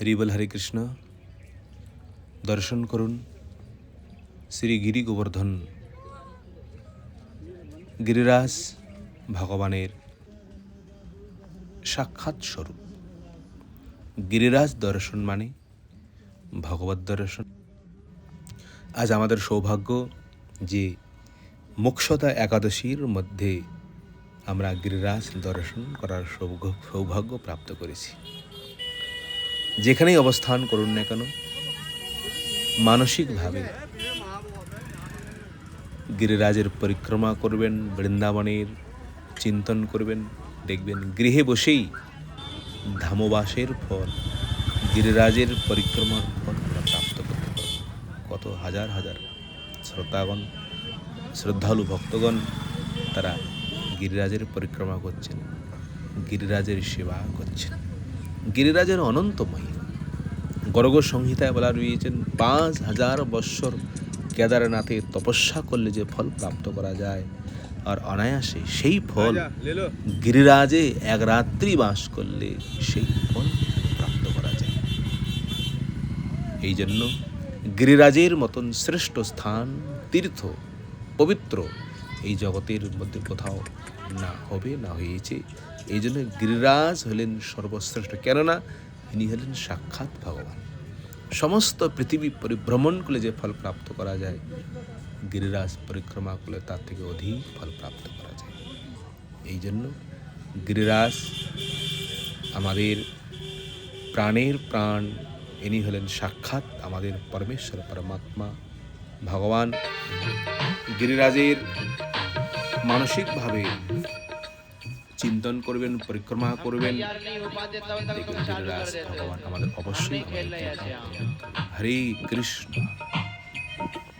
হরিবল হরে কৃষ্ণ। দর্শন করুন শ্রী গিরি গোবর্ধন। গিরিরাজ ভগবানের সাক্ষাৎ স্বরূপ। গিরিরাজ দর্শন মানে ভগবত দর্শন। আজ আমাদের সৌভাগ্য যে মোক্ষতা একাদশীর মধ্যে আমরা গিরিরাজ দর্শন করার সৌভাগ্য সৌভাগ্য প্রাপ্ত করেছি। যেখানেই অবস্থান করুন না কেন, মানসিকভাবে গিরিরাজের পরিক্রমা করবেন, বৃন্দাবনের চিন্তন করবেন, দেখবেন গৃহে বসেই ধামবাসের ফল, গিরিরাজের পরিক্রমার ফল আমরা প্রাপ্ত করতে পারব। কত হাজার হাজার শ্রোতাগণ, শ্রদ্ধালু ভক্তগণ তারা গিরিরাজের পরিক্রমা করছেন, গিরিরাজের সেবা করছেন। গিরিরাজের অনন্ত মহিমা। গর্গ সংহিতায় বলা রয়েছেন পাঁচ হাজার বৎসর কেদারনাথে তপস্যা করলে যে ফল প্রাপ্ত করা যায়। আর অনায়াসে সেই ফল গিরিরাজে এক রাত্রি বাস করলে সেই ফল প্রাপ্ত করা যায়। এই জন্য গিরিরাজের মতন শ্রেষ্ঠ স্থান তীর্থ পবিত্র এই জগতের মধ্যে কোথাও না হবে না হয়েছে। এই জন্য গিরিরাজ হলেন সর্বশ্রেষ্ঠ। কেননা ইনি হলেন সাক্ষাৎ ভগবান। সমস্ত পৃথিবী পরিভ্রমণ করলে যে ফল প্রাপ্ত করা যায়, গিরিরাজ পরিক্রমা করলে তার থেকে অধিক ফল প্রাপ্ত করা যায়। এই জন্য গিরিরাজ আমাদের প্রাণের প্রাণ, ইনি হলেন সাক্ষাৎ আমাদের পরমেশ্বর, পরমাত্মা, ভগবান। গিরিরাজের মানসিকভাবে চিন্তন করবেন পরিক্রমা করবেন ভগবান আমাদের অবশ্যই। হরে কৃষ্ণ